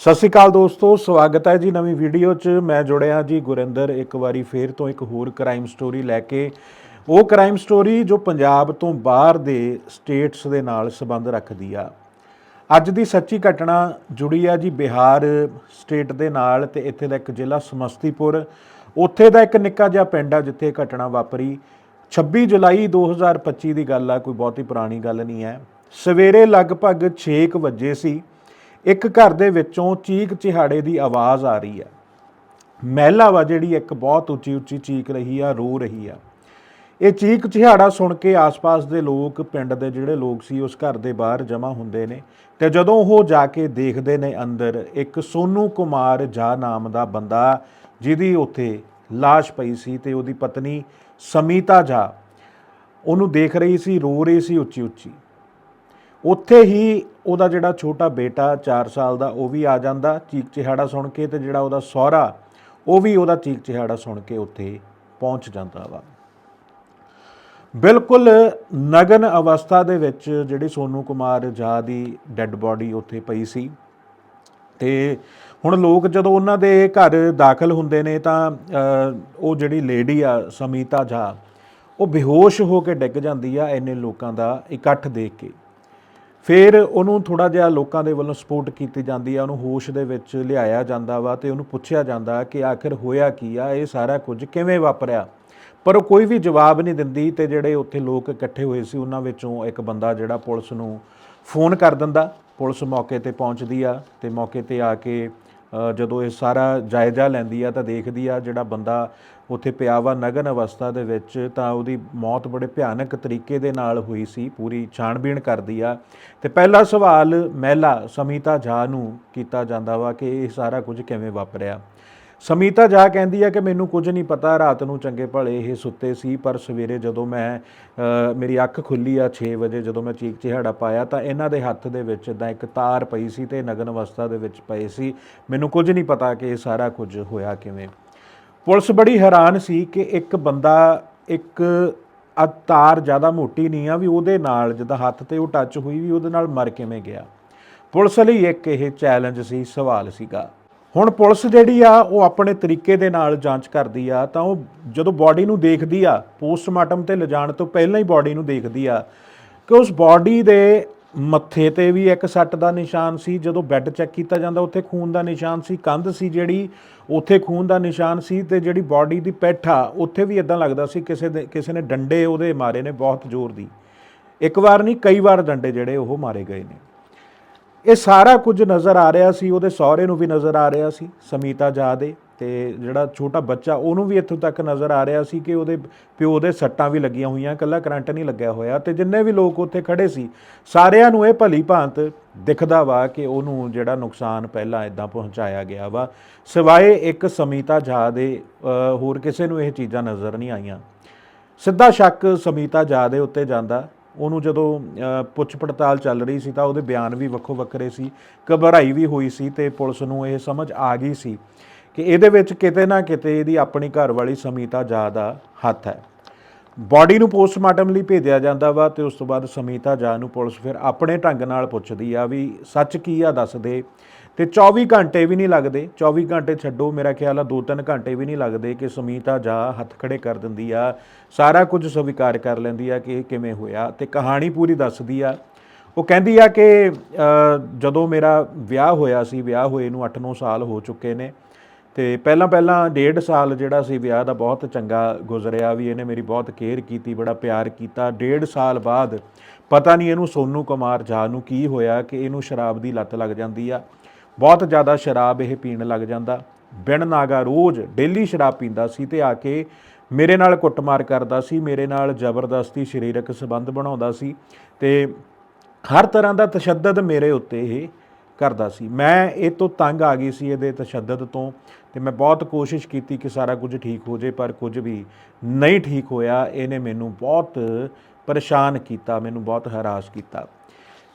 ਸਤਿ ਸ਼੍ਰੀ ਅਕਾਲ ਦੋਸਤੋ, ਸਵਾਗਤ ਹੈ ਜੀ ਨਵੀਂ ਵੀਡੀਓ 'ਚ। ਮੈਂ ਜੁੜਿਆ ਜੀ ਗੁਰਿੰਦਰ, ਇੱਕ ਵਾਰੀ ਫੇਰ ਤੋਂ ਇੱਕ ਹੋਰ ਕ੍ਰਾਈਮ ਸਟੋਰੀ ਲੈ ਕੇ। ਉਹ ਕ੍ਰਾਈਮ ਸਟੋਰੀ ਜੋ ਪੰਜਾਬ ਤੋਂ ਬਾਹਰ ਦੇ ਸਟੇਟਸ ਦੇ ਨਾਲ ਸੰਬੰਧ ਰੱਖਦੀ ਆ। ਅੱਜ ਦੀ ਸੱਚੀ ਘਟਨਾ ਜੁੜੀ ਆ ਜੀ ਬਿਹਾਰ ਸਟੇਟ ਦੇ ਨਾਲ ਤੇ ਇੱਥੇ ਦਾ ਇੱਕ ਜ਼ਿਲ੍ਹਾ ਸਮਸਤੀਪੁਰ। ਉੱਥੇ ਦਾ ਇੱਕ ਨਿੱਕਾ ਜਿਹਾ ਪਿੰਡ ਆ ਜਿੱਥੇ ਘਟਨਾ ਵਾਪਰੀ। 26 ਜੁਲਾਈ 2025 ਦੀ ਗੱਲ ਆ, ਕੋਈ ਬਹੁਤੀ ਪੁਰਾਣੀ ਗੱਲ ਨਹੀਂ ਹੈ। ਸਵੇਰੇ ਲਗਭਗ 6 ਵਜੇ ਸੀ। ਇੱਕ ਘਰ ਦੇ ਵਿੱਚੋਂ ਚੀਕ ਚਿਹਾੜੇ ਦੀ ਆਵਾਜ਼ ਆ ਰਹੀ ਹੈ ਮਹਿਲਾ ਵਾ ਜਿਹੜੀ ਇੱਕ ਬਹੁਤ ਉੱਚੀ ਉੱਚੀ ਚੀਕ ਰਹੀ ਆ, ਰੋ ਰਹੀ ਆ। ਇਹ ਚੀਕ ਚਿਹਾੜਾ ਸੁਣ ਕੇ ਆਸ-ਪਾਸ ਦੇ ਲੋਕ, ਪਿੰਡ ਦੇ ਜਿਹੜੇ ਲੋਕ ਸੀ, ਉਸ ਘਰ ਦੇ ਬਾਹਰ ਜਮ੍ਹਾਂ ਹੁੰਦੇ ਨੇ ਤੇ ਜਦੋਂ ਉਹ ਜਾ ਕੇ ਦੇਖਦੇ ਨੇ ਅੰਦਰ, ਇੱਕ ਸੋਨੂ ਕੁਮਾਰ ਜਾ ਨਾਮ ਦਾ ਬੰਦਾ ਜਿਹਦੀ ਉੱਥੇ লাশ ਪਈ ਸੀ ਤੇ ਉਹਦੀ ਪਤਨੀ ਸਮੀਤਾ ਜਾ, ਉਹਨੂੰ ਦੇਖ ਰਹੀ ਸੀ, ਰੋ ਰਹੀ ਸੀ ਉੱਚੀ ਉੱਚੀ ਉੱਥੇ ਹੀ ਉਹਦਾ ਜਿਹੜਾ ਛੋਟਾ ਬੇਟਾ 4 ਸਾਲ ਦਾ, ਉਹ ਵੀ ਆ ਜਾਂਦਾ ਚੀਕ ਚਿਹਾੜਾ ਸੁਣ ਕੇ ਤੇ ਜਿਹੜਾ ਉਹਦਾ ਸਹੁਰਾ, ਉਹ ਵੀ ਉਹਦਾ ਚੀਕ ਚਿਹਾੜਾ ਸੁਣ ਕੇ ਉੱਥੇ ਪਹੁੰਚ ਜਾਂਦਾ ਵਾ। ਬਿਲਕੁਲ ਨਗਨ ਅਵਸਥਾ ਦੇ ਵਿੱਚ ਜਿਹੜੀ ਸੋਨੂ ਕੁਮਾਰ ਜਾ ਦੀ ਡੈੱਡ ਬਾਡੀ ਉੱਥੇ ਪਈ ਸੀ ਤੇ ਹੁਣ ਲੋਕ ਜਦੋਂ ਉਹਨਾਂ ਦੇ ਘਰ ਦਾਖਲ ਹੁੰਦੇ ਨੇ ਤਾਂ ਉਹ ਜਿਹੜੀ ਲੇਡੀ ਆ ਸਮੀਤਾ ਝਾ, ਉਹ ਬੇਹੋਸ਼ ਹੋ ਕੇ ਡਿੱਗ ਜਾਂਦੀ ਆ ਇੰਨੇ ਲੋਕਾਂ ਦਾ ਇਕੱਠ ਦੇਖ ਕੇ। ਫਿਰ ਉਹਨੂੰ ਥੋੜਾ ਜਿਹਾ ਲੋਕਾਂ ਦੇ ਵੱਲੋਂ ਸਪੋਰਟ ਕੀਤੀ ਜਾਂਦੀ ਆ, ਉਹਨੂੰ ਹੋਸ਼ ਦੇ ਵਿੱਚ ਲਿਆਇਆ ਜਾਂਦਾ ਵਾ ਤੇ ਉਹਨੂੰ ਪੁੱਛਿਆ ਜਾਂਦਾ ਕਿ ਆਖਿਰ ਹੋਇਆ ਕੀ ਆ, ਇਹ ਸਾਰਾ ਕੁਝ ਕਿਵੇਂ ਵਾਪਰਿਆ? ਪਰ ਉਹ ਕੋਈ ਵੀ ਜਵਾਬ ਨਹੀਂ ਦਿੰਦੀ ਤੇ ਜਿਹੜੇ ਉੱਥੇ ਲੋਕ ਇਕੱਠੇ ਹੋਏ ਸੀ, ਉਹਨਾਂ ਵਿੱਚੋਂ ਇੱਕ ਬੰਦਾ ਜਿਹੜਾ ਪੁਲਿਸ ਨੂੰ ਫੋਨ ਕਰ ਦਿੰਦਾ, ਪੁਲਿਸ ਮੌਕੇ ਤੇ ਪਹੁੰਚਦੀ ਆ ਤੇ ਮੌਕੇ ਤੇ ਆ ਕੇ ਜਦੋਂ ਇਹ ਸਾਰਾ ਜਾਇਜ਼ਾ ਲੈਂਦੀ ਆ ਤਾਂ ਦੇਖਦੀ ਆ ਜਿਹੜਾ ਬੰਦਾ ਉੱਥੇ ਪਿਆ ਵਾ ਨਗਨ ਅਵਸਥਾ ਦੇ ਵਿੱਚ, ਤਾਂ ਉਹਦੀ ਮੌਤ ਬੜੇ ਭਿਆਨਕ ਤਰੀਕੇ ਦੇ ਨਾਲ ਹੋਈ ਸੀ, ਪੂਰੀ ਛਾਣਬੀਣ ਕਰਦੀ ਆ। ਤੇ ਪਹਿਲਾ ਸਵਾਲ ਮਹਿਲਾ ਸਮੀਤਾ ਝਾ ਨੂੰ ਕੀਤਾ ਜਾਂਦਾ ਵਾ ਕਿ ਇਹ ਸਾਰਾ ਕੁਝ ਕਿਵੇਂ ਵਾਪਰਿਆ? ਸਮੀਤਾ ਜਾ ਕਹਿੰਦੀ ਆ ਕਿ ਮੈਨੂੰ ਕੁਝ ਨਹੀਂ ਪਤਾ, ਰਾਤ ਨੂੰ ਚੰਗੇ ਭਲੇ ਇਹ ਸੁੱਤੇ ਸੀ, ਪਰ ਸਵੇਰੇ ਜਦੋਂ ਮੈਂ ਮੇਰੀ ਅੱਖ ਖੁੱਲੀ ਆ 6 ਵਜੇ, ਜਦੋਂ ਮੈਂ ਚੀਕ ਚਿਹਾੜਾ ਪਾਇਆ ਤਾਂ ਇਹਨਾਂ ਦੇ ਹੱਥ ਦੇ ਵਿੱਚ ਇਦਾਂ ਇੱਕ ਤਾਰ ਪਈ ਸੀ ਤੇ ਨਗਨ ਅਵਸਥਾ ਦੇ ਵਿੱਚ ਪਏ ਸੀ। ਮੈਨੂੰ ਕੁਝ ਨਹੀਂ ਪਤਾ ਕਿ ਇਹ ਸਾਰਾ ਕੁਝ ਹੋਇਆ ਕਿਵੇਂ। ਪੁਲਿਸ ਬੜੀ ਹੈਰਾਨ ਸੀ ਕਿ ਇੱਕ ਬੰਦਾ, ਇੱਕ ਤਾਰ ਜ਼ਿਆਦਾ ਮੋਟੀ ਨਹੀਂ ਆ, ਵੀ ਉਹਦੇ ਨਾਲ ਜਿੱਦਾਂ ਹੱਥ ਤੇ ਉਹ ਟੱਚ ਹੋਈ ਵੀ ਉਹਦੇ ਨਾਲ ਮਰ ਕਿਵੇਂ ਗਿਆ। ਪੁਲਿਸ ਲਈ ਇੱਕ ਇਹ ਚੈਲੰਜ ਸੀ, ਸਵਾਲ ਸੀਗਾ। ਹੁਣ ਪੁਲਿਸ ਜਿਹੜੀ ਆ, ਉਹ ਆਪਣੇ ਤਰੀਕੇ ਦੇ ਨਾਲ ਜਾਂਚ ਕਰਦੀ ਆ, ਤਾਂ ਉਹ ਜਦੋਂ ਬਾਡੀ ਨੂੰ ਦੇਖਦੀ ਆ, ਪੋਸਟਮਾਰਟਮ ਤੇ ਲਿਜਾਣ ਤੋਂ ਪਹਿਲਾਂ ਹੀ ਬਾਡੀ ਨੂੰ ਦੇਖਦੀ ਆ, ਕਿ ਉਸ ਬਾਡੀ ਦੇ ਮੱਥੇ ਤੇ ਵੀ ਇੱਕ ਸੱਟ ਦਾ ਨਿਸ਼ਾਨ ਸੀ, ਜਦੋਂ ਬੈੱਡ ਚੈੱਕ ਕੀਤਾ ਜਾਂਦਾ, ਉੱਥੇ ਖੂਨ ਦਾ ਨਿਸ਼ਾਨ ਸੀ, ਕੰਧ ਸੀ ਜਿਹੜੀ, ਉੱਥੇ ਖੂਨ ਦਾ ਨਿਸ਼ਾਨ ਸੀ ਤੇ ਜਿਹੜੀ ਬਾਡੀ ਦੀ ਪੈਠ ਆ, ਉੱਥੇ ਵੀ ਇਦਾਂ ਲੱਗਦਾ ਸੀ, ਕਿਸੇ ਦੇ, ਕਿਸੇ ਨੇ ਡੰਡੇ ਉਹਦੇ ਮਾਰੇ ਨੇ ਬਹੁਤ ਜ਼ੋਰ ਦੀ। ਇੱਕ ਵਾਰ ਨਹੀਂ, ਕਈ ਵਾਰ ਡੰਡੇ ਜਿਹੜੇ ਉਹ ਮਾਰੇ ਗਏ ਨੇ। ਇਹ ਸਾਰਾ ਕੁਝ ਨਜ਼ਰ ਆ ਰਿਹਾ ਸੀ, ਉਹਦੇ ਸਹੁਰੇ ਨੂੰ ਵੀ ਨਜ਼ਰ ਆ ਰਿਹਾ ਸੀ, ਸਮੀਤਾ ਜਾ ਦੇ ਤੇ ਜਿਹੜਾ ਛੋਟਾ ਬੱਚਾ ਉਹਨੂੰ ਵੀ ਇੱਥੋਂ ਤੱਕ ਨਜ਼ਰ ਆ ਰਿਹਾ ਸੀ ਕਿ ਉਹਦੇ ਪਿਓ ਦੇ ਸੱਟਾਂ ਵੀ ਲੱਗੀਆਂ ਹੋਈਆਂ, ਇਕੱਲਾ ਕਰੰਟ ਨਹੀਂ ਲੱਗਿਆ ਹੋਇਆ ਤੇ ਜਿੰਨੇ ਵੀ ਲੋਕ ਉੱਥੇ ਖੜੇ ਸੀ, ਸਾਰਿਆਂ ਨੂੰ ਇਹ ਭਲੀ ਭਾਂਤ ਦਿਖਦਾ ਵਾ ਕਿ ਉਹਨੂੰ ਜਿਹੜਾ ਨੁਕਸਾਨ ਪਹਿਲਾਂ ਇਦਾਂ ਪਹੁੰਚਾਇਆ ਗਿਆ ਵਾ। ਸਿਵਾਏ ਇੱਕ ਸਮੀਤਾ ਜਾ ਦੇ ਹੋਰ ਕਿਸੇ ਨੂੰ ਇਹ ਚੀਜ਼ਾਂ ਨਜ਼ਰ ਨਹੀਂ ਆਈਆਂ। ਸਿੱਧਾ ਸ਼ੱਕ ਸਮੀਤਾ ਜਾ ਦੇ ਉੱਤੇ ਜਾਂਦਾ ਉਹਨੂੰ ਜਦੋਂ ਪੁੱਛ ਪੜਤਾਲ ਚੱਲ ਰਹੀ ਸੀ ਤਾਂ ਉਹਦੇ ਬਿਆਨ ਵੀ ਵੱਖੋ ਵੱਖਰੇ ਸੀ, ਘਬਰਾਈ ਵੀ ਹੋਈ ਸੀ ਤੇ ਪੁਲਿਸ ਨੂੰ ਇਹ ਸਮਝ ਆ ਗਈ ਸੀ ਕਿ ਇਹਦੇ ਵਿੱਚ ਕਿਤੇ ਨਾ ਕਿਤੇ ਇਹਦੀ ਆਪਣੀ ਘਰ ਵਾਲੀ ਸਮੀਤਾ ਜਾ ਦਾ ਹੱਥ ਹੈ। ਬਾਡੀ ਨੂੰ ਪੋਸਟਮਾਰਟਮ ਲਈ ਭੇਜਿਆ ਜਾਂਦਾ ਵਾ ਤੇ ਉਸ ਤੋਂ ਬਾਅਦ ਸਮੀਤਾ ਜਾ ਨੂੰ ਪੁਲਿਸ ਫਿਰ ਆਪਣੇ ਢੰਗ ਨਾਲ ਪੁੱਛਦੀ ਆ ਵੀ ਸੱਚ ਕੀ ਆ ਦੱਸ ਦੇ। ਤੇ 24 ਘੰਟੇ ਵੀ ਨਹੀਂ ਲੱਗਦੇ। 24 ਘੰਟੇ ਛੱਡੋ, ਮੇਰਾ ਖਿਆਲ ਆ 2-3 ਘੰਟੇ ਵੀ ਨਹੀਂ ਲੱਗਦੇ ਕਿ ਸਮੀਤਾ ਜਾ ਹੱਥ ਖੜੇ ਕਰ ਦਿੰਦੀ ਆ, ਸਾਰਾ ਕੁਝ ਸਵੀਕਾਰ ਕਰ ਲੈਂਦੀ ਆ ਕਿ ਇਹ ਕਿਵੇਂ ਹੋਇਆ ਤੇ ਕਹਾਣੀ ਪੂਰੀ ਦੱਸਦੀ ਆ। ਉਹ ਕਹਿੰਦੀ ਆ ਕਿ ਜਦੋਂ ਮੇਰਾ ਵਿਆਹ ਹੋਇਆ ਸੀ, ਵਿਆਹ ਹੋਏ ਨੂੰ 8-9 ਸਾਲ ਹੋ ਚੁੱਕੇ ਨੇ ਤੇ ਪਹਿਲਾਂ ਪਹਿਲਾਂ ਡੇਢ ਸਾਲ ਜਿਹੜਾ ਸੀ ਵਿਆਹ ਦਾ ਬਹੁਤ ਚੰਗਾ ਗੁਜ਼ਰਿਆ, ਵੀ ਇਹਨੇ ਮੇਰੀ ਬਹੁਤ ਕੇਅਰ ਕੀਤੀ, ਬੜਾ ਪਿਆਰ ਕੀਤਾ। ਡੇਢ ਸਾਲ ਬਾਅਦ ਪਤਾ ਨਹੀਂ ਇਹਨੂੰ ਸੋਨੂ ਕੁਮਾਰ ਜਾ ਨੂੰ ਕੀ ਹੋਇਆ ਕਿ ਇਹਨੂੰ ਸ਼ਰਾਬ ਦੀ ਲੱਤ ਲੱਗ ਜਾਂਦੀ ਆ। ਬਹੁਤ ਜ਼ਿਆਦਾ ਸ਼ਰਾਬ ਇਹ ਪੀਣ ਲੱਗ ਜਾਂਦਾ। ਬਿਨ ਨਾਗਾ ਰੋਜ਼ ਡੇਲੀ ਸ਼ਰਾਬ ਪੀਂਦਾ ਸੀ ਤੇ ਆ ਕੇ ਮੇਰੇ ਨਾਲ ਕੁੱਟਮਾਰ ਕਰਦਾ ਸੀ, ਮੇਰੇ ਨਾਲ ਜ਼ਬਰਦਸਤੀ ਸਰੀਰਕ ਸੰਬੰਧ ਬਣਾਉਂਦਾ ਸੀ ਤੇ ਹਰ ਤਰ੍ਹਾਂ ਦਾ ਤਸ਼ੱਦਦ ਮੇਰੇ ਉੱਤੇ ਇਹ ਕਰਦਾ ਸੀ। ਮੈਂ ਇਹ ਤੋਂ ਤੰਗ ਆ ਗਈ ਸੀ ਇਹਦੇ ਤਸ਼ੱਦਦ ਤੋਂ ਤੇ ਮੈਂ ਬਹੁਤ ਕੋਸ਼ਿਸ਼ ਕੀਤੀ ਕਿ ਸਾਰਾ ਕੁਝ ਠੀਕ ਹੋ ਜੇ ਪਰ ਕੁਝ ਵੀ ਨਹੀਂ ਠੀਕ ਹੋਇਆ। ਇਹਨੇ ਮੈਨੂੰ ਬਹੁਤ ਪਰੇਸ਼ਾਨ ਕੀਤਾ, ਮੈਨੂੰ ਬਹੁਤ ਹਰਾਸ ਕੀਤਾ।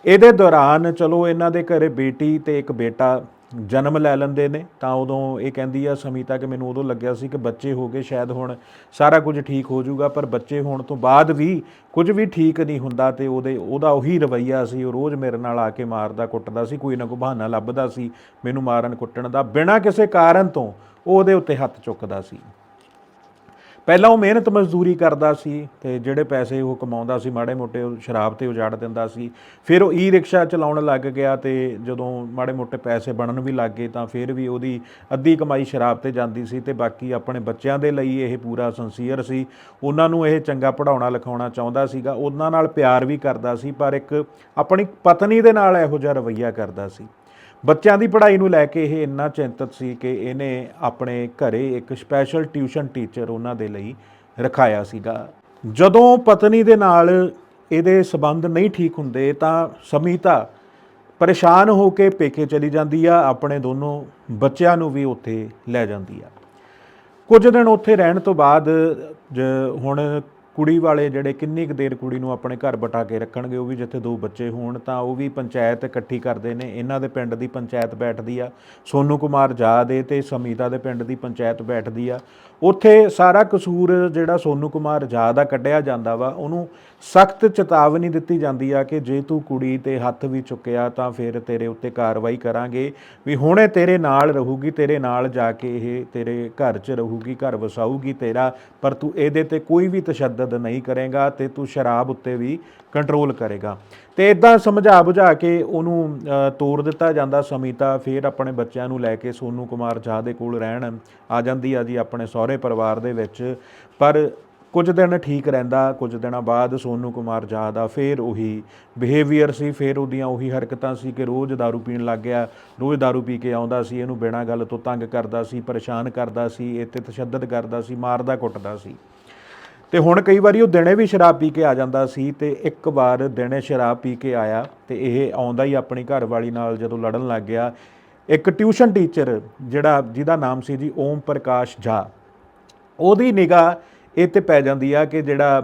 ਇਹਦੇ ਦੌਰਾਨ ਚਲੋ ਇਹਨਾਂ ਦੇ ਘਰੇ ਬੇਟੀ ਤੇ ਇੱਕ ਬੇਟਾ ਜਨਮ ਲੈ ਲੈਂਦੇ ਨੇ, ਤਾਂ ਉਦੋਂ ਇਹ ਕਹਿੰਦੀ ਆ ਸਮੀਤਾ ਕਿ ਮੈਨੂੰ ਉਦੋਂ ਲੱਗਿਆ ਸੀ ਕਿ ਬੱਚੇ ਹੋ ਗਏ, ਸ਼ਾਇਦ ਹੁਣ ਸਾਰਾ ਕੁਝ ਠੀਕ ਹੋ ਜਾਊਗਾ, ਪਰ ਬੱਚੇ ਹੋਣ ਤੋਂ ਬਾਅਦ ਵੀ ਕੁਝ ਵੀ ਠੀਕ ਨਹੀਂ ਹੁੰਦਾ ਤੇ ਉਹਦੇ, ਉਹਦਾ ਉਹੀ ਰਵਈਆ ਸੀ, ਉਹ ਰੋਜ਼ ਮੇਰੇ ਨਾਲ ਆ ਕੇ ਮਾਰਦਾ, ਕੁੱਟਦਾ ਸੀ, ਕੋਈ ਨਾ ਕੋਈ ਬਹਾਨਾ ਲੱਭਦਾ ਸੀ, ਮੈਨੂੰ ਮਾਰਨ ਕੁੱਟਣ ਦਾ, ਬਿਨਾਂ ਕਿਸੇ ਕਾਰਨ ਤੋਂ ਉਹ ਉਹਦੇ ਉੱਤੇ ਹੱਥ ਚੁੱਕਦਾ ਸੀ। ਪਹਿਲਾਂ ਉਹ ਮਿਹਨਤ ਮਜ਼ਦੂਰੀ ਕਰਦਾ ਸੀ ਤੇ ਜਿਹੜੇ ਪੈਸੇ ਉਹ ਕਮਾਉਂਦਾ ਸੀ, ਮਾੜੇ ਮੋਟੇ ਉਹ ਸ਼ਰਾਬ ਤੇ ਉਜਾੜ ਦਿੰਦਾ ਸੀ। ਫਿਰ ਉਹ ਈ ਰਿਕਸ਼ਾ ਚਲਾਉਣ ਲੱਗ ਗਿਆ ਤੇ ਜਦੋਂ ਮਾੜੇ ਮੋਟੇ ਪੈਸੇ ਬਣਨ ਵੀ ਲੱਗ ਗਏ ਤਾਂ ਫਿਰ ਵੀ ਉਹਦੀ ਅੱਧੀ ਕਮਾਈ ਸ਼ਰਾਬ ਤੇ ਜਾਂਦੀ ਸੀ ਤੇ ਬਾਕੀ ਆਪਣੇ ਬੱਚਿਆਂ ਦੇ ਲਈ ਇਹ ਪੂਰਾ ਸੰਸੀਅਰ ਸੀ। ਉਹਨਾਂ ਨੂੰ ਇਹ ਚੰਗਾ ਪੜਾਉਣਾ ਲਿਖਾਉਣਾ ਚਾਹੁੰਦਾ ਸੀਗਾ। ਉਹਨਾਂ ਨਾਲ ਪਿਆਰ ਵੀ ਕਰਦਾ ਸੀ, ਪਰ ਇੱਕ ਆਪਣੀ ਪਤਨੀ ਦੇ ਨਾਲ ਇਹੋ ਜਿਹਾ ਰਵੱਈਆ ਕਰਦਾ ਸੀ। ਬੱਚਿਆਂ ਦੀ ਪੜ੍ਹਾਈ ਨੂੰ ਲੈ ਕੇ ਇਹ ਇੰਨਾ ਚਿੰਤਤ ਸੀ ਕਿ ਇਹਨੇ ਆਪਣੇ ਘਰੇ ਇੱਕ ਸਪੈਸ਼ਲ ਟਿਊਸ਼ਨ ਟੀਚਰ ਉਹਨਾਂ ਦੇ ਲਈ ਰਖਾਇਆ ਸੀਗਾ। ਜਦੋਂ ਪਤਨੀ ਦੇ ਨਾਲ ਇਹਦੇ ਸਬੰਧ ਨਹੀਂ ਠੀਕ ਹੁੰਦੇ ਤਾਂ ਸਮੀਤਾ ਪਰੇਸ਼ਾਨ ਹੋ ਕੇ ਪੇਕੇ ਚਲੀ ਜਾਂਦੀ ਆ, ਆਪਣੇ ਦੋਨੋਂ ਬੱਚਿਆਂ ਨੂੰ ਵੀ ਉੱਥੇ ਲੈ ਜਾਂਦੀ ਆ। ਕੁਝ ਦਿਨ ਉੱਥੇ ਰਹਿਣ ਤੋਂ ਬਾਅਦ ਜ- ਹੁਣ ਕੁੜੀ ਵਾਲੇ ਜਿਹੜੇ ਕਿੰਨੀ ਕੁ ਦੇਰ ਕੁੜੀ ਨੂੰ ਆਪਣੇ ਘਰ ਬਟਾ ਕੇ ਰੱਖਣਗੇ, ਉਹ ਵੀ ਜਿੱਥੇ ਦੋ ਬੱਚੇ ਹੋਣ, ਤਾਂ ਉਹ ਵੀ ਪੰਚਾਇਤ ਇਕੱਠੀ ਕਰਦੇ ਨੇ। ਇਹਨਾਂ ਦੇ ਪਿੰਡ ਦੀ ਪੰਚਾਇਤ ਬੈਠਦੀ ਆ। ਸੋਨੂ ਕੁਮਾਰ ਜਾ ਦੇ ਤੇ ਸਮੀਤਾ ਦੇ ਪਿੰਡ ਦੀ ਪੰਚਾਇਤ ਬੈਠਦੀ ਆ। ਉੱਥੇ ਸਾਰਾ ਕਸੂਰ ਜਿਹੜਾ ਸੋਨੂ ਕੁਮਾਰ ਜਾ ਦਾ ਕੱਢਿਆ ਜਾਂਦਾ ਵਾ ਉਹਨੂੰ ਸਖਤ ਚੇਤਾਵਨੀ ਦਿੱਤੀ ਜਾਂਦੀ ਆ ਕਿ ਜੇ ਤੂੰ ਕੁੜੀ ਤੇ ਹੱਥ ਵੀ ਚੁੱਕਿਆ ਤਾਂ ਫਿਰ ਤੇਰੇ ਉੱਤੇ ਕਾਰਵਾਈ ਕਰਾਂਗੇ ਵੀ ਹੁਣੇ ਤੇਰੇ ਨਾਲ ਰਹੂਗੀ ਤੇਰੇ ਨਾਲ ਜਾ ਕੇ ਇਹ ਤੇਰੇ ਘਰ 'ਚ ਰਹੂਗੀ ਘਰ ਵਸਾਊਗੀ ਤੇਰਾ ਪਰ ਤੂੰ ਇਹਦੇ ਤੇ ਕੋਈ ਵੀ ਤਸ਼ੱਦਦ ਨਹੀਂ ਕਰੇਗਾ ਤੇ ਤੂੰ ਸ਼ਰਾਬ ਉੱਤੇ ਵੀ ਕੰਟਰੋਲ ਕਰੇਗਾ। ਤੇ ਇਦਾਂ ਸਮਝਾ ਬੁਝਾ ਕੇ ਉਹਨੂੰ ਅ, ਤੋਰ ਦਿੱਤਾ ਜਾਂਦਾ ਸਮੀਤਾ ਫਿਰ ਆਪਣੇ ਬੱਚਿਆਂ ਨੂੰ ਲੈ ਕੇ ਸੋਨੂ ਕੁਮਾਰ ਝਾ ਦੇ ਕੋਲ ਰਹਿਣ ਆ ਜਾਂਦੀ ਆ ਜੀ ਆਪਣੇ ਸਹੁਰੇ ਪਰਿਵਾਰ ਦੇ ਵਿੱਚ ਪਰ ਕੁਝ ਦਿਨ ਠੀਕ ਰਹਿੰਦਾ ਕੁਝ ਦਿਨਾਂ ਬਾਅਦ ਸੋਨੂ ਕੁਮਾਰ ਝਾ ਦਾ ਫੇਰ ਉਹੀ ਬਿਹੇਵੀਅਰ ਸੀ ਫੇਰ ਉਹਦੀਆਂ ਉਹੀ ਹਰਕਤਾਂ ਸੀ ਕਿ ਰੋਜ਼ दारू ਪੀਣ ਲੱਗ ਗਿਆ ਰੋਜ਼ दारू ਪੀ ਕੇ ਆਉਂਦਾ ਸੀ ਇਹਨੂੰ ਬਿਨਾਂ ਗੱਲ ਤੋਂ ਤੰਗ ਕਰਦਾ ਸੀ ਪਰੇਸ਼ਾਨ ਕਰਦਾ ਸੀ ਇਹ ਤੇ ਤਸ਼ੱਦਦ ਕਰਦਾ ਸੀ ਮਾਰਦਾ ਕੁੱਟਦਾ ਸੀ ਤੇ ਹੁਣ ਕਈ ਵਾਰੀ ਉਹ ਦਿਨੇ ਵੀ ਸ਼ਰਾਬ ਪੀ ਕੇ ਆ ਜਾਂਦਾ ਸੀ ਤੇ ਇੱਕ ਵਾਰ ਦਿਨੇ ਸ਼ਰਾਬ ਪੀ ਕੇ ਆਇਆ ਤੇ ਇਹ ਆਉਂਦਾ ਹੀ ਆਪਣੀ ਘਰ ਵਾਲੀ ਨਾਲ ਜਦੋਂ ਲੜਨ ਲੱਗ ਗਿਆ ਇੱਕ ਟਿਊਸ਼ਨ ਟੀਚਰ ਜਿਹੜਾ ਜਿਹਦਾ ਨਾਮ ਸੀ ਜੀ ਓਮ ਪ੍ਰਕਾਸ਼ ਝਾ ਉਹਦੀ ਨਿਗਾਹ ਇਹ ਤੇ ਪੈ ਜਾਂਦੀ ਆ ਕਿ ਜਿਹੜਾ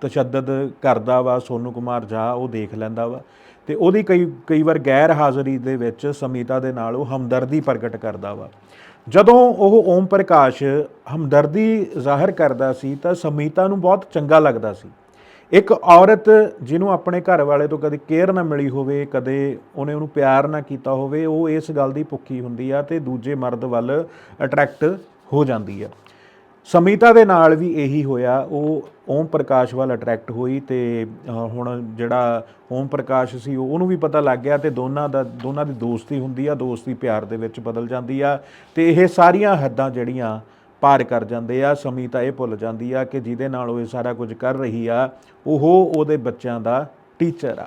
ਤਸ਼ੱਦਦ ਕਰਦਾ ਵਾ, ਸੋਨੂ ਕੁਮਾਰ ਜਾ, ਉਹ ਦੇਖ ਲੈਂਦਾ ਵਾ। ਤੇ ਉਹਦੀ ਕਈ ਕਈ ਵਾਰ ਗੈਰ ਹਾਜ਼ਰੀ ਦੇ ਵਿੱਚ ਸਮੀਤਾ ਦੇ ਨਾਲ ਉਹ ਹਮਦਰਦੀ ਪ੍ਰਗਟ ਕਰਦਾ ਵਾ। ਜਦੋਂ ਉਹ ਓਮ ਪ੍ਰਕਾਸ਼ ਹਮਦਰਦੀ ਜ਼ਾਹਰ ਕਰਦਾ ਸੀ ਤਾਂ ਸਮੀਤਾ ਨੂੰ ਬਹੁਤ ਚੰਗਾ ਲੱਗਦਾ ਸੀ। ਇੱਕ ਔਰਤ ਜਿਹਨੂੰ ਆਪਣੇ ਘਰ ਵਾਲੇ ਤੋਂ ਕਦੇ ਕੇਅਰ ਨਾ ਮਿਲੀ ਹੋਵੇ, ਕਦੇ ਉਹਨੇ ਉਹਨੂੰ ਪਿਆਰ ਨਾ ਕੀਤਾ ਹੋਵੇ, ਉਹ ਇਸ ਗੱਲ ਦੀ ਭੁੱਖੀ ਹੁੰਦੀ ਆ ਤੇ ਦੂਜੇ ਮਰਦ ਵੱਲ ਅਟਰੈਕਟ ਹੋ ਜਾਂਦੀ ਆ। ਸਮੀਤਾ ਦੇ ਨਾਲ ਵੀ ਇਹੀ ਹੋਇਆ। ਉਹ ਓਮ ਪ੍ਰਕਾਸ਼ ਵੱਲ ਅਟਰੈਕਟ ਹੋਈ ਤੇ ਹੁਣ ਜਿਹੜਾ ਓਮ ਪ੍ਰਕਾਸ਼ ਸੀ, ਉਹਨੂੰ ਵੀ ਪਤਾ ਲੱਗ ਗਿਆ ਤੇ ਦੋਨਾਂ ਦਾ, ਦੋਨਾਂ ਦੀ ਦੋਸਤੀ ਹੁੰਦੀ ਆ, ਦੋਸਤੀ ਪਿਆਰ ਦੇ ਵਿੱਚ ਬਦਲ ਜਾਂਦੀ ਆ ਤੇ ਇਹ ਸਾਰੀਆਂ ਹੱਦਾਂ ਜਿਹੜੀਆਂ ਪਾਰ ਕਰ ਜਾਂਦੇ ਆ, ਸਮੀਤਾ ਇਹ ਭੁੱਲ ਜਾਂਦੀ ਆ ਕਿ ਜਿਹਦੇ ਨਾਲ ਉਹ ਇਹ ਸਾਰਾ ਕੁਝ ਕਰ ਰਹੀ ਆ, ਉਹ ਉਹਦੇ ਬੱਚਿਆਂ ਦਾ ਟੀਚਰ ਆ।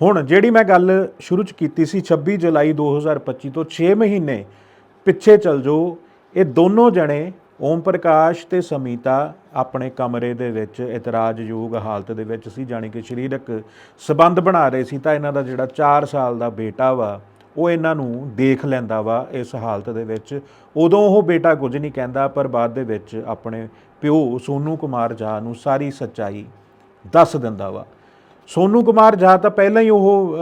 ਹੁਣ ਜਿਹੜੀ ਮੈਂ ਗੱਲ ਸ਼ੁਰੂ ਚ ਕੀਤੀ ਸੀ 26 ਜੁਲਾਈ 2025 ਤੋਂ 6 ਮਹੀਨੇ ਪਿੱਛੇ ਚਲ ਜਾਓ ਇਹ ਦੋਨੋਂ ਜਣੇ ਓਮ ਪ੍ਰਕਾਸ਼ ਤੇ ਸਮੀਤਾ ਆਪਣੇ ਕਮਰੇ ਦੇ ਵਿੱਚ ਇਤਰਾਜ਼ਯੋਗ ਹਾਲਤ ਦੇ ਵਿੱਚ ਸੀ, ਜਾਣੀ ਕਿ ਸਰੀਰਕ ਸਬੰਧ ਬਣਾ ਰਹੇ ਸੀ, ਤਾਂ ਇਹਨਾਂ ਦਾ ਜਿਹੜਾ 4 ਸਾਲ ਦਾ ਬੇਟਾ ਵਾ, ਉਹ ਇਹਨਾਂ ਨੂੰ ਦੇਖ ਲੈਂਦਾ ਵਾ ਇਸ ਹਾਲਤ ਦੇ ਵਿੱਚ। ਉਦੋਂ ਉਹ ਬੇਟਾ ਕੁਝ ਨਹੀਂ ਕਹਿੰਦਾ, ਪਰ ਬਾਅਦ ਦੇ ਵਿੱਚ ਆਪਣੇ ਪਿਓ ਸੋਨੂ ਕੁਮਾਰ ਝਾ ਨੂੰ ਸਾਰੀ ਸੱਚਾਈ ਦੱਸ ਦਿੰਦਾ ਵਾ। ਸੋਨੂ ਕੁਮਾਰ ਝਾ ਤਾਂ ਪਹਿਲਾਂ ਹੀ ਉਹ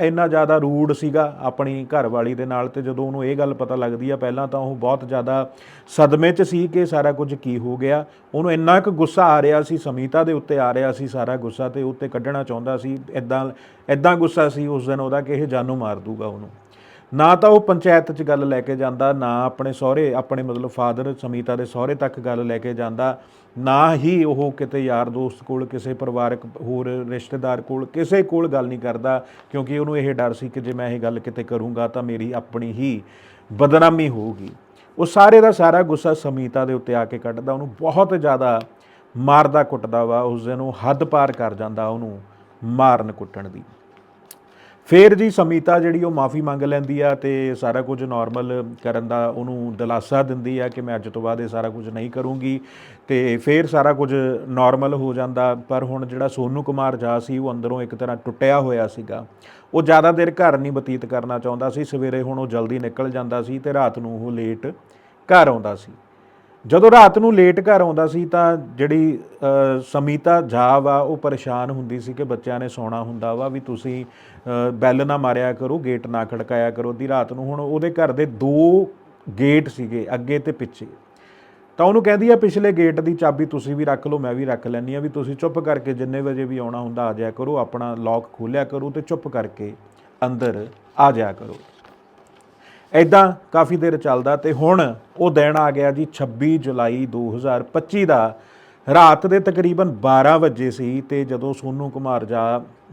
ਇੰਨਾ ਜ਼ਿਆਦਾ ਰੂਡ ਸੀਗਾ ਆਪਣੀ ਘਰਵਾਲੀ ਦੇ ਨਾਲ ਤੇ ਜਦੋਂ ਉਹਨੂੰ ਇਹ ਗੱਲ ਪਤਾ ਲੱਗਦੀ ਆ, ਪਹਿਲਾਂ ਤਾਂ ਉਹ ਬਹੁਤ ਜ਼ਿਆਦਾ ਸਦਮੇ 'ਚ ਸੀ ਕਿ ਸਾਰਾ ਕੁਝ ਕੀ ਹੋ ਗਿਆ। ਉਹਨੂੰ ਇੰਨਾ ਕੁ ਗੁੱਸਾ ਆ ਰਿਹਾ ਸੀ, ਸਮੀਤਾ ਦੇ ਉੱਤੇ ਆ ਰਿਹਾ ਸੀ ਸਾਰਾ ਗੁੱਸਾ ਤੇ ਉੱਤੇ ਕੱਢਣਾ ਚਾਹੁੰਦਾ ਸੀ। ਇਦਾਂ ਇਦਾਂ ਗੁੱਸਾ ਸੀ ਉਸ ਦਿਨ ਉਹਦਾ ਕਿ ਇਹ ਜਾਨੂ ਮਾਰ ਦੂਗਾ ਉਹਨੂੰ। ਨਾ ਤਾਂ ਉਹ ਪੰਚਾਇਤ 'ਚ ਗੱਲ ਲੈ ਕੇ ਜਾਂਦਾ, ਨਾ ਆਪਣੇ ਸਹੁਰੇ, ਆਪਣੇ ਮਤਲਬ ਫਾਦਰ ਸਮੀਤਾ ਦੇ ਸਹੁਰੇ ਤੱਕ ਗੱਲ ਲੈ ਕੇ ਜਾਂਦਾ, ਨਾ ਹੀ ਉਹ ਕਿਤੇ ਯਾਰ ਦੋਸਤ ਕੋਲ, ਕਿਸੇ ਪਰਿਵਾਰਕ ਹੋਰ ਰਿਸ਼ਤੇਦਾਰ ਕੋਲ, ਕਿਸੇ ਕੋਲ ਗੱਲ ਨਹੀਂ ਕਰਦਾ, ਕਿਉਂਕਿ ਉਹਨੂੰ ਇਹ ਡਰ ਸੀ ਕਿ ਜੇ ਮੈਂ ਇਹ ਗੱਲ ਕਿਤੇ ਕਰੂੰਗਾ ਤਾਂ ਮੇਰੀ ਆਪਣੀ ਹੀ ਬਦਨਾਮੀ ਹੋਊਗੀ। ਉਹ ਸਾਰੇ ਦਾ ਸਾਰਾ ਗੁੱਸਾ ਸਮੀਤਾ ਦੇ ਉੱਤੇ ਆ ਕੇ ਕੱਢਦਾ, ਉਹਨੂੰ ਬਹੁਤ ਜ਼ਿਆਦਾ ਮਾਰਦਾ ਕੁੱਟਦਾ ਵਾ, ਉਸ ਦਿਨ ਉਹ ਹੱਦ ਪਾਰ ਕਰ ਜਾਂਦਾ ਉਹਨੂੰ ਮਾਰਨ ਕੁੱਟਣ ਦੀ। ਫੇਰ ਜੀ ਸਮੀਤਾ ਜਿਹੜੀ ਉਹ ਮਾਫੀ ਮੰਗ ਲੈਂਦੀ ਆ ਤੇ ਸਾਰਾ ਕੁਝ ਨਾਰਮਲ ਕਰਨ ਦਾ ਉਹਨੂੰ ਦਿਲਾਸਾ ਦਿੰਦੀ ਆ ਕਿ ਮੈਂ ਅੱਜ ਤੋਂ ਬਾਅਦ ਇਹ ਸਾਰਾ ਕੁਝ ਨਹੀਂ ਕਰੂੰਗੀ ਤੇ ਫੇਰ ਸਾਰਾ ਕੁਝ ਨਾਰਮਲ ਹੋ ਜਾਂਦਾ। ਪਰ ਹੁਣ ਜਿਹੜਾ ਸੋਨੂ ਕੁਮਾਰ ਜਾ ਸੀ, ਉਹ ਅੰਦਰੋਂ ਇੱਕ ਤਰ੍ਹਾਂ ਟੁੱਟਿਆ ਹੋਇਆ ਸੀਗਾ। ਉਹ ਜ਼ਿਆਦਾ ਦੇਰ ਘਰ ਨਹੀਂ ਬਤੀਤ ਕਰਨਾ ਚਾਹੁੰਦਾ ਸੀ। ਸਵੇਰੇ ਹੁਣ ਉਹ ਜਲਦੀ ਨਿਕਲ ਜਾਂਦਾ ਸੀ ਤੇ ਰਾਤ ਨੂੰ ਉਹ ਲੇਟ ਘਰ ਆਉਂਦਾ ਸੀ। ਜਦੋਂ ਰਾਤ ਨੂੰ ਲੇਟ ਘਰ ਆਉਂਦਾ ਸੀ ਤਾਂ ਜਿਹੜੀ ਸਮੀਤਾ ਜਾ ਵਾ ਉਹ ਪਰੇਸ਼ਾਨ ਹੁੰਦੀ ਸੀ ਕਿ ਬੱਚਿਆਂ ਨੇ ਸੌਣਾ ਹੁੰਦਾ ਵਾ ਵੀ ਤੁਸੀਂ ਅ, ਬੈਲ ਨਾ ਮਾਰਿਆ ਕਰੋ ਗੇਟ ਨਾ ਖੜਕਾਇਆ ਕਰੋ। ਦੀ ਰਾਤ ਨੂੰ ਹੁਣ ਉਹਦੇ ਘਰ ਦੇ ਦੋ ਗੇਟ ਸੀਗੇ ਅੱਗੇ ਤੇ ਪਿੱਛੇ। ਤਾਂ ਉਹਨੂੰ ਕਹਿੰਦੀ ਆ ਪਿਛਲੇ ਗੇਟ ਦੀ ਚਾਬੀ ਤੁਸੀਂ ਵੀ ਰੱਖ ਲਓ ਮੈਂ ਵੀ ਰੱਖ ਲੈਣੀ ਆ ਵੀ ਤੁਸੀਂ ਚੁੱਪ ਕਰਕੇ ਜਿੰਨੇ ਵਜੇ ਵੀ ਆਉਣਾ ਹੁੰਦਾ ਆ ਜਾਇਆ ਕਰੋ ਆਪਣਾ ਲੌਕ ਖੋਲਿਆ ਕਰੋ ਤੇ ਚੁੱਪ ਕਰਕੇ ਅੰਦਰ ਆ ਜਾਇਆ ਕਰੋ। ਐਦਾਂ ਕਾਫੀ ਦੇਰ ਚੱਲਦਾ ਤੇ ਹੁਣ ਉਹ ਦਿਨ ਆ ਗਿਆ ਜੀ 26 ਜੁਲਾਈ 2025 ਦਾ। ਰਾਤ ਦੇ ਤਕਰੀਬਨ 12 ਵਜੇ ਸੀ ਤੇ ਜਦੋਂ ਸੋਨੂ ਕੁਮਾਰ ਜਾ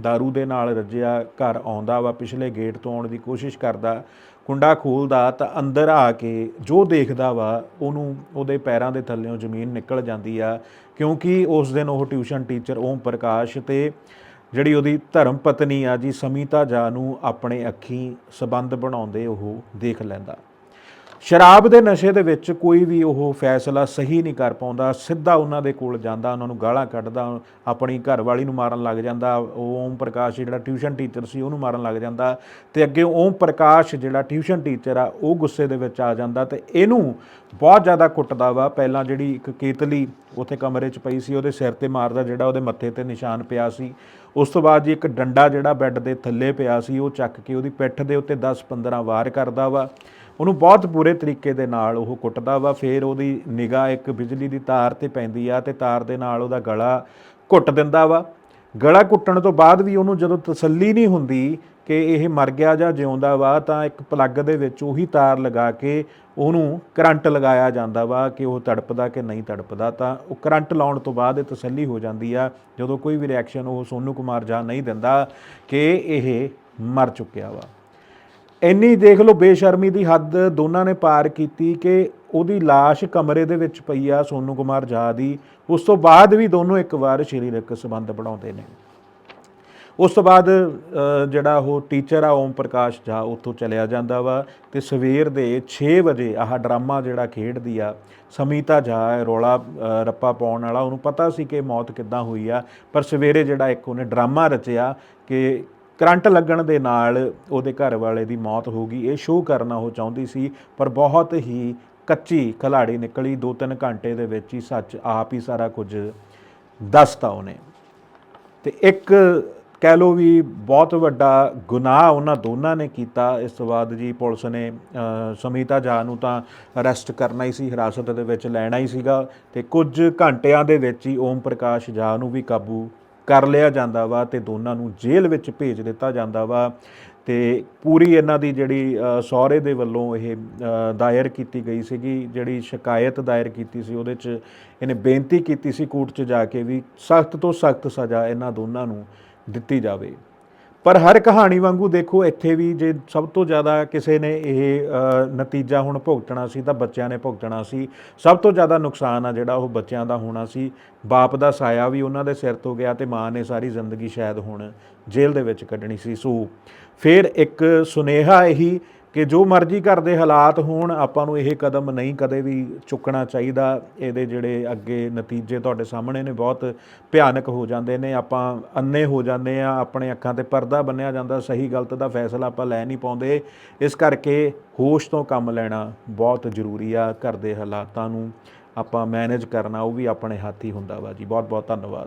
दारू ਦੇ ਨਾਲ ਰੱਜਿਆ, ਘਰ ਆਉਂਦਾ ਵਾ, ਪਿਛਲੇ ਗੇਟ ਤੋਂ ਆਉਣ ਦੀ ਕੋਸ਼ਿਸ਼ ਕਰਦਾ, ਕੁੰਡਾ ਖੋਲਦਾ ਤਾਂ ਅੰਦਰ ਆ ਕੇ ਜੋ ਦੇਖਦਾ ਵਾ, ਉਹਨੂੰ ਉਹਦੇ ਪੈਰਾਂ ਦੇ ਥੱਲੇੋਂ ਜ਼ਮੀਨ ਨਿਕਲ ਜਾਂਦੀ ਆ, ਕਿਉਂਕਿ ਉਸ ਦਿਨ ਉਹ ਟਿਊਸ਼ਨ ਟੀਚਰ ਓਮ ਪ੍ਰਕਾਸ਼ ਤੇ ਜਿਹੜੀ ਉਹਦੀ ਧਰਮ ਪਤਨੀ ਆ ਜੀ ਸਮੀਤਾ ਜਾ ਨੂੰ ਆਪਣੇ ਅੱਖੀ ਸਬੰਧ ਬਣਾਉਂਦੇ ਉਹ ਦੇਖ ਲੈਂਦਾ। ਸ਼ਰਾਬ ਦੇ ਨਸ਼ੇ ਦੇ ਵਿੱਚ ਕੋਈ ਵੀ ਉਹ ਫੈਸਲਾ ਸਹੀ ਨਹੀਂ ਕਰ ਪਾਉਂਦਾ, ਸਿੱਧਾ ਉਹਨਾਂ ਦੇ ਕੋਲ ਜਾਂਦਾ, ਉਹਨਾਂ ਨੂੰ ਗਾਲਾਂ ਕੱਢਦਾ, ਆਪਣੀ ਘਰਵਾਲੀ ਨੂੰ ਮਾਰਨ ਲੱਗ ਜਾਂਦਾ, ਉਹ ਓਮ ਪ੍ਰਕਾਸ਼ ਜਿਹੜਾ ਟਿਊਸ਼ਨ ਟੀਚਰ ਸੀ ਉਹਨੂੰ ਮਾਰਨ ਲੱਗ ਜਾਂਦਾ ਤੇ ਅੱਗੇ ਓਮ ਪ੍ਰਕਾਸ਼ ਜਿਹੜਾ ਟਿਊਸ਼ਨ ਟੀਚਰ ਆ, ਉਹ ਗੁੱਸੇ ਦੇ ਵਿੱਚ ਆ ਜਾਂਦਾ ਤੇ ਇਹਨੂੰ ਬਹੁਤ ਜ਼ਿਆਦਾ ਕੁੱਟਦਾ ਵਾ। ਪਹਿਲਾਂ ਜਿਹੜੀ ਇੱਕ ਕੇਤਲੀ ਉੱਥੇ ਕਮਰੇ 'ਚ ਪਈ ਸੀ, ਉਹਦੇ ਸਿਰ ਤੇ ਮਾਰਦਾ ਜਿਹੜਾ ਉਹਦੇ ਮੱਥੇ ਤੇ ਨਿਸ਼ਾਨ ਪਿਆ ਸੀ। ਉਸ ਤੋਂ ਬਾਅਦ ਜੀ ਇੱਕ ਡੰਡਾ ਜਿਹੜਾ ਬੈੱਡ ਦੇ ਥੱਲੇ ਪਿਆ ਸੀ, ਉਹ ਚੱਕ ਕੇ ਉਹਦੀ ਪਿੱਠ ਦੇ ਉੱਤੇ 10-15 ਵਾਰ ਕਰਦਾ ਵਾ। ਉਹਨੂੰ ਬਹੁਤ ਬੁਰੇ ਤਰੀਕੇ ਦੇ ਨਾਲ ਉਹ ਕੁੱਟਦਾ ਵਾ, ਫਿਰ ਉਹਦੀ ਨਿਗਾਹ ਇੱਕ ਬਿਜਲੀ ਦੀ ਤਾਰ ਤੇ ਪੈਂਦੀ ਆ ਤੇ ਤਾਰ ਦੇ ਨਾਲ ਉਹਦਾ ਗਲਾ ਘੁੱਟ ਦਿੰਦਾ ਵਾ। ਗਲਾ ਘੁੱਟਣ ਤੋਂ ਬਾਅਦ ਵੀ ਉਹਨੂੰ ਜਦੋਂ ਤਸੱਲੀ ਨਹੀਂ ਹੁੰਦੀ ਕਿ ਇਹ ਮਰ ਗਿਆ ਜਾਂ ਜਿਉਂਦਾ ਵਾ, ਤਾਂ ਇੱਕ ਪਲੱਗ ਦੇ ਵਿੱਚ ਉਹੀ ਤਾਰ ਲਗਾ ਕੇ ਉਹਨੂੰ ਕਰੰਟ ਲਗਾਇਆ ਜਾਂਦਾ ਵਾ ਕਿ ਉਹ ਤੜਪਦਾ ਕਿ ਨਹੀਂ ਤੜਪਦਾ। ਤਾਂ ਉਹ ਕਰੰਟ ਲਾਉਣ ਤੋਂ ਬਾਅਦ ਇਹ ਤਸੱਲੀ ਹੋ ਜਾਂਦੀ ਆ, ਜਦੋਂ ਕੋਈ ਵੀ ਰਿਐਕਸ਼ਨ ਉਹ ਸੋਨੂ ਕੁਮਾਰ ਜਾਂ ਨਹੀਂ ਦਿੰਦਾ ਕਿ ਇਹ ਮਰ ਚੁੱਕਿਆ ਵਾ। ਇੰਨੀ ਦੇਖ ਲਓ ਬੇਸ਼ਰਮੀ ਦੀ ਹੱਦ ਦੋਨਾਂ ਨੇ ਪਾਰ ਕੀਤੀ ਕਿ ਉਹਦੀ লাশ ਕਮਰੇ ਦੇ ਵਿੱਚ ਪਈ ਆ ਸੋਨੂ ਕੁਮਾਰ ਝਾ ਦੀ। ਉਸ ਤੋਂ ਬਾਅਦ ਵੀ ਦੋਨੋਂ ਇੱਕ ਵਾਰ ਸਰੀਰਕ ਸੰਬੰਧ ਬਣਾਉਂਦੇ ਨੇ। ਉਸ ਤੋਂ ਬਾਅਦ ਜਿਹੜਾ ਉਹ ਟੀਚਰ ਆ, ਓਮ ਪ੍ਰਕਾਸ਼ ਝਾ, ਉੱਥੋਂ ਚਲਿਆ ਜਾਂਦਾ ਵਾ ਤੇ ਸਵੇਰ ਦੇ 6 ਵਜੇ ਆਹ ਡਰਾਮਾ ਜਿਹੜਾ ਖੇਡਦੀ ਆ, ਸਮੀਤਾ ਝਾ ਰੋਲਾ ਰੱਪਾ ਪਾਉਣ ਵਾਲਾ, ਉਹਨੂੰ ਪਤਾ ਸੀ ਕਿ ਮੌਤ ਕਿੱਦਾਂ ਹੋਈ ਆ, ਪਰ ਸਵੇਰੇ ਜਿਹੜਾ ਇੱਕ ਉਹਨੇ ਡਰਾਮਾ ਰਚਿਆ ਕਿ ਕਰੰਟ ਲੱਗਣ ਦੇ ਨਾਲ ਉਹਦੇ ਘਰ ਵਾਲੇ ਦੀ ਮੌਤ ਹੋ ਗਈ। ਇਹ ਸ਼ੋਅ ਕਰਨਾ ਉਹ ਚਾਹੁੰਦੀ ਸੀ ਪਰ ਬਹੁਤ ਹੀ ਕੱਚੀ ਖਿਲਾੜੀ ਨਿਕਲੀ। 2-3 ਘੰਟੇ ਦੇ ਵਿੱਚ ਹੀ ਸੱਚ ਆਪ ਹੀ ਸਾਰਾ ਕੁਝ ਦੱਸਤਾ ਉਹਨੇ। ਤੇ ਇੱਕ ਕਹਿ ਲੋ ਵੀ ਬਹੁਤ ਵੱਡਾ ਗੁਨਾਹ ਉਹਨਾਂ ਦੋਨਾਂ ਨੇ ਕੀਤਾ। ਇਸ ਤੋਂ ਬਾਅਦ ਜੀ ਪੁਲਿਸ ਨੇ ਅ, ਸਮੀਤਾ ਜਾ ਨੂੰ ਤਾਂ ਅਰੈਸਟ ਕਰਨਾ ਹੀ ਸੀ ਹਿਰਾਸਤ ਦੇ ਵਿੱਚ ਲੈਣਾ ਹੀ ਸੀਗਾ। ਤੇ ਕੁਝ ਘੰਟਿਆਂ ਦੇ ਵਿੱਚ ਹੀ ਓਮ ਪ੍ਰਕਾਸ਼ ਜਾ ਨੂੰ ਵੀ ਕਾਬੂ ਕਰ ਲਿਆ ਜਾਂਦਾ ਵਾ ਤੇ ਦੋਨਾਂ ਨੂੰ ਜੇਲ੍ਹ ਵਿੱਚ ਭੇਜ ਦਿੱਤਾ ਜਾਂਦਾ ਵਾ ਤੇ ਪੂਰੀ ਇਹਨਾਂ ਦੀ ਜਿਹੜੀ ਸਹੁਰੇ ਦੇ ਵੱਲੋਂ ਇਹ ਦਾਇਰ ਕੀਤੀ ਗਈ ਸੀਗੀ, ਜਿਹੜੀ ਸ਼ਿਕਾਇਤ ਦਾਇਰ ਕੀਤੀ ਸੀ ਉਹਦੇ 'ਚ ਇਹਨੇ ਬੇਨਤੀ ਕੀਤੀ ਸੀ ਕੋਰਟ 'ਚ ਜਾ ਕੇ ਵੀ ਸਖਤ ਤੋਂ ਸਖਤ ਸਜ਼ਾ ਇਹਨਾਂ ਦੋਨਾਂ ਨੂੰ ਦਿੱਤੀ ਜਾਵੇ। ਪਰ ਹਰ ਕਹਾਣੀ ਵਾਂਗੂ ਦੇਖੋ, ਇੱਥੇ ਵੀ ਜੇ ਸਭ ਤੋਂ ਜ਼ਿਆਦਾ ਕਿਸੇ ਨੇ ਇਹ ਨਤੀਜਾ ਹੁਣ ਭੁਗਤਣਾ ਸੀ ਤਾਂ ਬੱਚਿਆਂ ਨੇ ਭੁਗਤਣਾ ਸੀ। ਸਭ ਤੋਂ ਜ਼ਿਆਦਾ ਨੁਕਸਾਨ ਆ ਜਿਹੜਾ ਉਹ ਬੱਚਿਆਂ ਦਾ ਹੋਣਾ ਸੀ। ਬਾਪ ਦਾ ਸਾਇਆ ਵੀ ਉਹਨਾਂ ਦੇ ਸਿਰ ਤੋਂ ਗਿਆ ਤੇ ਮਾਂ ਨੇ ਸਾਰੀ ਜ਼ਿੰਦਗੀ ਸ਼ਾਇਦ ਹੁਣ ਜੇਲ੍ਹ ਦੇ ਵਿੱਚ ਕੱਢਣੀ ਸੀ ਸੋ। ਫਿਰ ਇੱਕ ਸੁਨੇਹਾ ਇਹੀ ਕਿ ਜੋ ਮਰਜ਼ੀ ਘਰ ਦੇ ਹਾਲਾਤ ਹੋਣ, ਆਪਾਂ ਨੂੰ ਇਹ ਕਦਮ ਨਹੀਂ ਕਦੇ ਵੀ ਚੁੱਕਣਾ ਚਾਹੀਦਾ। ਇਹਦੇ ਜਿਹੜੇ ਅੱਗੇ ਨਤੀਜੇ ਤੁਹਾਡੇ ਸਾਹਮਣੇ ਨੇ, ਬਹੁਤ ਭਿਆਨਕ ਹੋ ਜਾਂਦੇ ਨੇ। ਆਪਾਂ ਅੰਨੇ ਹੋ ਜਾਂਦੇ ਆ, ਆਪਣੇ ਅੱਖਾਂ ਤੇ ਪਰਦਾ ਬੰਨਿਆ ਜਾਂਦਾ, ਸਹੀ ਗਲਤ ਦਾ ਫੈਸਲਾ ਆਪਾਂ ਲੈ ਨਹੀਂ ਪਾਉਂਦੇ। ਇਸ ਕਰਕੇ ਹੋਸ਼ ਤੋਂ ਕੰਮ ਲੈਣਾ ਬਹੁਤ ਜ਼ਰੂਰੀ ਆ, ਘਰ ਦੇ ਹਾਲਾਤਾਂ ਨੂੰ ਆਪਾਂ ਮੈਨੇਜ ਕਰਨਾ, ਉਹ ਵੀ ਆਪਣੇ ਹੱਥ ਹੀ ਹੁੰਦਾ ਵਾ ਜੀ। ਬਹੁਤ ਬਹੁਤ ਧੰਨਵਾਦ।